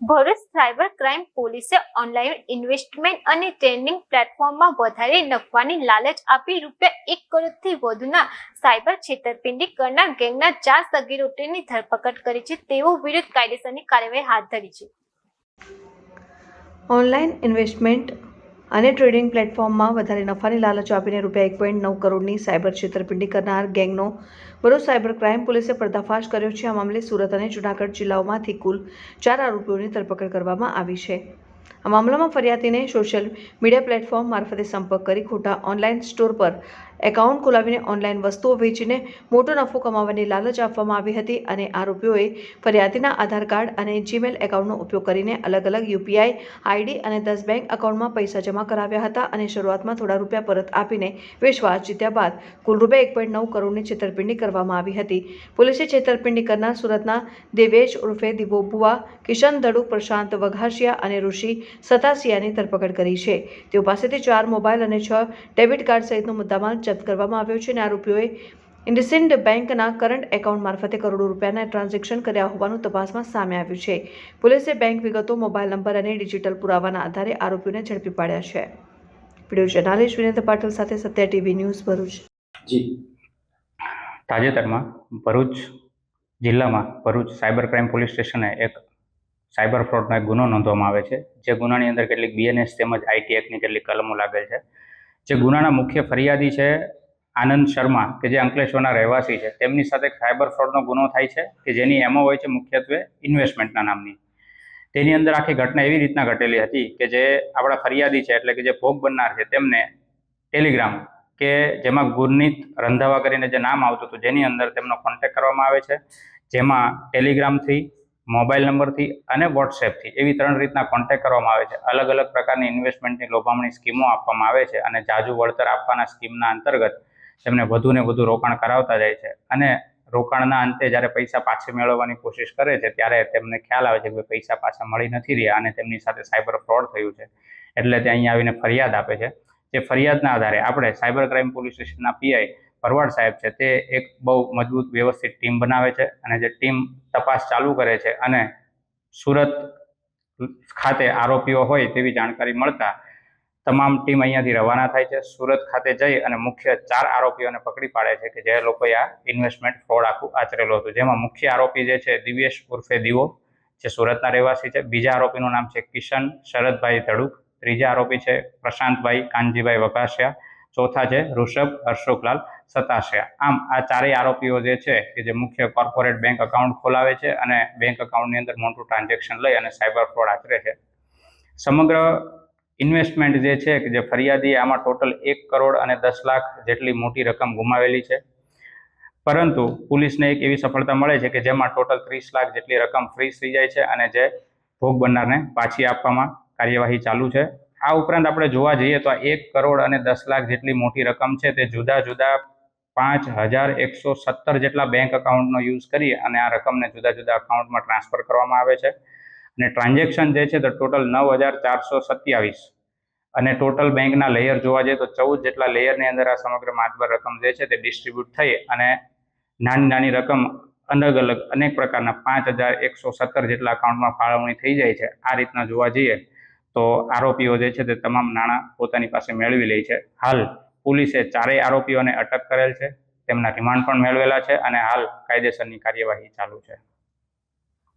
Bharuch cyber crime પોલીસે online investment અને training પ્લેટફોર્મમાં વધારે નફવાની લાલચ આપી રૂપિયા એક કરોડથી વધુના સાયબર છેતરપિંડી કરનાર ગેંગના ચાર સગીરોટીની ધરપકડ કરી છે તેઓ વિરુદ્ધ કાયદેસરની કાર્યવાહી હાથ ધરી છે. ઓનલાઈન ઇન્વેસ્ટમેન્ટ અને ટ્રેડિંગ પ્લેટફોર્મમાં વધારે નફાની લાલચ આપીને રૂપિયા એક પોઈન્ટ નવ કરોડની સાયબર છેતરપિંડી કરનાર ગેંગનો બરો સાયબર ક્રાઇમ પોલીસે પર્દાફાશ કર્યો છે. આ મામલે સુરત અને જૂનાગઢ જિલ્લાઓમાંથી કુલ ચાર આરોપીઓની ધરપકડ કરવામાં આવી છે. આ મામલામાં ફરિયાદીને સોશિયલ મીડિયા પ્લેટફોર્મ મારફતે સંપર્ક કરી ખોટા ઓનલાઈન સ્ટોર પર એકાઉન્ટ ખોલાવીને ઓનલાઈન વસ્તુઓ વેચીને મોટો નફો કમાવવાની લાલચ આપવામાં આવી હતી અને આરોપીઓએ ફરિયાદીના આધાર કાર્ડ અને જીમેલ એકાઉન્ટનો ઉપયોગ કરીને અલગ અલગ યુપીઆઈ, આઈડી અને દસ બેંક એકાઉન્ટમાં પૈસા જમા કરાવ્યા હતા અને શરૂઆતમાં થોડા રૂપિયા પરત આપીને વિશ્વાસ જીત્યા બાદ કુલ રૂપિયા એક પોઈન્ટ નવ કરોડની છેતરપિંડી કરવામાં આવી હતી. પોલીસે છેતરપિંડી કરનાર સુરતના દેવેશ ઉર્ફે દિવો બુવા, કિશન ધડુ પ્રશાંત વઘાસિયા અને ઋષિ સતાસિયાની ધરપકડ કરી છે. તેઓ પાસેથી ચાર મોબાઈલ અને છ ડેબિટ કાર્ડ સહિતનો મુદ્દામાલ જપ્ત કરવામાં આવ્યો છે અને આરોપીઓએ ઇન્ડસઇન્ડ બેંકના કરંટ એકાઉન્ટ મારફતે કરોડો રૂપિયાના ટ્રાન્ઝેક્શન કર્યા હોવાનું તપાસમાં સામે આવ્યું છે. પોલીસે બેંક વિગતો, મોબાઈલ નંબર અને ડિજિટલ પુરાવાના આધારે આરોપીઓને ઝડપી પાડ્યા છે. વીડિયો જર્નાલિસ્ટ વિનેન્દ્ર પાટીલ સાથે સત્યા ટીવી ન્યૂઝ ભરૂચ. જી. તાજેતરમાં ભરૂચ જિલ્લામાં ભરૂચ સાયબર ક્રાઇમ પોલીસ સ્ટેશને એક સાયબર ફ્રોડનો એક ગુનો નોંધવામાં આવે છે. જે ગુનાની અંદર કેટલીક બીએનએસ તેમજ આઈટી એક્ટની કેટલીક કલમો લાગેલ છે. જે ગુનાના મુખ્ય ફરિયાદી છે આનંદ શર્મા, કે જે અંકલેશ્વરના રહેવાસી છે, તેમની સાથે સાયબર ફ્રોડનો ગુનો થાય છે, કે જેની એમાં હોય છે મુખ્યત્વે ઇન્વેસ્ટમેન્ટના નામની. તેની અંદર આખી ઘટના એવી રીતના ઘટેલી હતી કે જે આપણા ફરિયાદી છે, એટલે કે જે ભોગ બનનાર છે, તેમને ટેલિગ્રામ, કે જેમાં ગુરનીત રંધાવા કરીને જે નામ આવતું હતું, જેની અંદર તેમનો કોન્ટેક્ટ કરવામાં આવે છે, જેમાં ટેલિગ્રામથી મોબાઈલ નંબરથી અને વોટ્સએપથી એવી ત્રણ રીતના કોન્ટેક્ટ કરવામાં આવે છે. અલગ અલગ પ્રકારની ઇન્વેસ્ટમેન્ટની લોભામણી સ્કીમો આપવામાં આવે છે અને જાજુ વળતર આપવાના સ્કીમના અંતર્ગત તેમને વધુ ને વધુ રોકાણ કરાવતા જાય છે. અને રોકાણના અંતે જ્યારે પૈસા પાછા મેળવવાની કોશિશ કરે છે ત્યારે તેમને ખ્યાલ આવે છે કે પૈસા પાછા મળી નથી રહ્યા અને તેમની સાથે સાયબર ફ્રોડ થયું છે. એટલે તે અહીંયા આવીને ફરિયાદ આપે છે. જે ફરિયાદના આધારે આપણે સાયબર ક્રાઇમ પોલીસ સ્ટેશનના પીઆઈ ભરવાડ સાહેબ છે તે એક બહુ મજબૂત વ્યવસ્થિત ટીમ બનાવે છે અને જે ટીમ તપાસ ચાલુ કરે છે અને સુરત ખાતે આરોપીઓ હોય તેવી જાણકારી મળતા તમામ ટીમ અહીંયાથી રવાના થાય છે. સુરત ખાતે જઈ અને મુખ્ય ચાર આરોપીઓને પકડી પાડે છે કે જે લોકોએ આ ઇન્વેસ્ટમેન્ટ ફ્રોડ આખું આચરેલું હતું. જેમાં મુખ્ય આરોપી જે છે દિવ્યેશ ઉર્ફે દીવો, જે સુરતના રહેવાસી છે. બીજા આરોપીનું નામ છે કિશન, શરદભાઈ ધડુક. ત્રીજા આરોપી છે પ્રશાંતભાઈ કાનજીભાઈ વકાસિયા ચોથા છે, ઋષભ, હર્ષોકલાલ સતાશે આમ આ ચારેય આરોપીઓ જે છે, કે જે મુખ્ય કોર્પોરેટ બેંક અકાઉન્ટ ખોલાવે છે અને બેંક અકાઉન્ટની અંદર મોટું ટ્રાન્ઝેક્શન લઈ અને સાયબર ફ્રોડ આચરે છે. સમગ્ર ઇન્વેસ્ટમેન્ટ જે છે, કે જે ફરિયાદીએ આમાં ટોટલ એક કરોડ અને દસ લાખ જેટલી મોટી રકમ ગુમાવેલી છે. પરંતુ પોલીસને એક એવી સફળતા મળે છે કે જેમાં ટોટલ ત્રીસ લાખ જેટલી રકમ ફ્રીઝ થઈ જાય છે અને જે ભોગ બનનારને પાછી આપવામાં કાર્યવાહી ચાલુ છે. આ ઉપરાંત આપણે જોવા જઈએ તો આ એક કરોડ અને દસ લાખ જેટલી મોટી રકમ છે તે જુદા જુદા પાંચ હજાર એકસો સત્તર જેટલા બેંક અકાઉન્ટનો યુઝ કરી અને આ રકમને જુદા જુદા અકાઉન્ટમાં ટ્રાન્સફર કરવામાં આવે છે. અને ટ્રાન્ઝેક્શન જે છે તો ટોટલ નવ હજાર ચારસો સત્યાવીસ. અને ટોટલ બેંકના લેયર જોવા જઈએ તો ચૌદ જેટલા લેયરની અંદર આ સમગ્ર માતબર રકમ જે છે તે ડિસ્ટ્રીબ્યુટ થઈ અને નાની નાની રકમ અલગ અલગ અનેક પ્રકારના પાંચ હજાર એકસો સત્તર જેટલા અકાઉન્ટમાં ફાળવણી થઈ જાય છે. આ રીતના જોવા જઈએ તો આરોપીઓ જે છે તે તમામ નાણાં પોતાની પાસે મેળવી લે છે. હાલ પોલીસે ચારેય આરોપીઓને અટક કરેલ છે. તેમના રિમાન્ડ પણ મેળવેલા છે અને હાલ કાયદેસરની કાર્યવાહી ચાલુ છે.